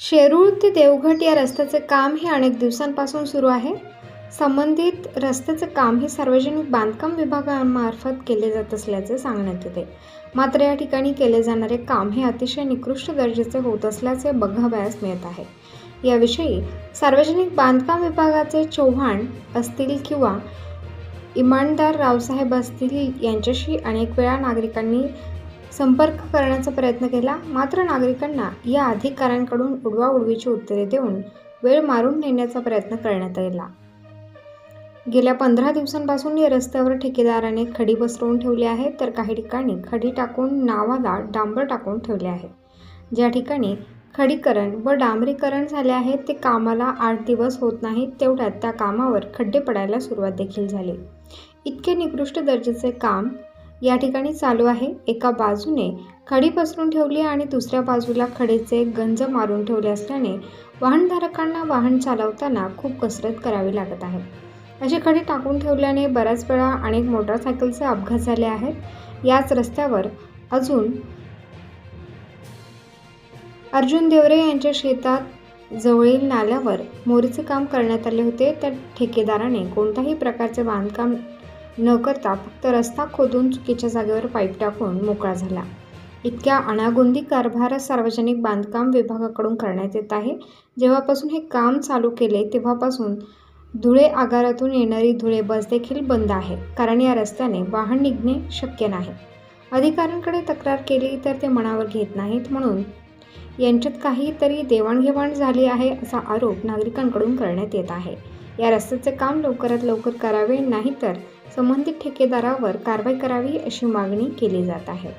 शेरूळ ते देवघट या रस्त्याचे काम हे अनेक दिवसांपासून सुरू आहे. संबंधित रस्त्याचं काम हे सार्वजनिक बांधकाम विभागामार्फत केले जात असल्याचे सांगण्यात येते. मात्र या ठिकाणी केले जाणारे काम हे अतिशय निकृष्ट दर्जाचे होत असल्याचे बघावयास मिळत आहे. याविषयी सार्वजनिक बांधकाम विभागाचे चव्हाण असतील किंवा इमानदार रावसाहेब असतील यांच्याशी अनेक वेळा नागरिकांनी संपर्क करण्याचा प्रयत्न केला. मात्र नागरिकांना या अधिकाऱ्यांकडून उडवाउडवीची उत्तरे देऊन वेळ मारून नेण्याचा प्रयत्न करण्यात आला. गेल्या पंधरा दिवसांपासून या रस्त्यावर ठेकेदाराने खडी पसरवून ठेवली आहे तर काही ठिकाणी खडी टाकून नावाला डांबर टाकून ठेवले आहे ज्या ठिकाणी खडीकरण व डांबरीकरण झाले आहे ते कामाला आठ दिवस होत नाहीत तेवढ्यात त्या कामावर खड्डे पडायला सुरुवात देखील झाली. इतके निकृष्ट दर्जाचे काम या ठिकाणी चालू आहे. एका बाजूने खडी पसरून ठेवली आणि दुसऱ्या बाजूला खडीचे गंज मारून ठेवले असल्याने वाहनधारकांना वाहन चालवताना खूप कसरत करावी लागत आहे. अशी खडी टाकून ठेवल्याने बऱ्याच वेळा अनेक मोटरसायकलचे अपघात झाले आहेत. याच रस्त्यावर अजून अर्जुन देवरे यांच्या शेतात जवळील नाल्यावर मोरीचे काम करण्यात आले होते. त्या ठेकेदाराने कोणत्याही प्रकारचे बांधकाम न करता फक्त रस्ता खोदून चुकीच्या जागेवर पाईप टाकून मोकळा झाला. इतक्या अनागोंदी कारभार सार्वजनिक बांधकाम विभागाकडून करण्यात येत आहे. जेव्हापासून हे काम चालू केले तेव्हापासून धुळे आगारातून येणारी धुळे बस देखील बंद आहे कारण या रस्त्याने वाहन निघणे शक्य नाही. अधिकाऱ्यांकडे तक्रार केली तर ते मनावर घेत नाहीत म्हणून यांच्यात काहीतरी देवाणघेवाण झाली आहे असा आरोप नागरिकांकडून करण्यात येत आहे. या रस्त्याचे काम लवकरात लवकर करावे नाहीतर संबंधित ठेकेदारावर कारवाई करावी अशी मागणी केली जात आहे.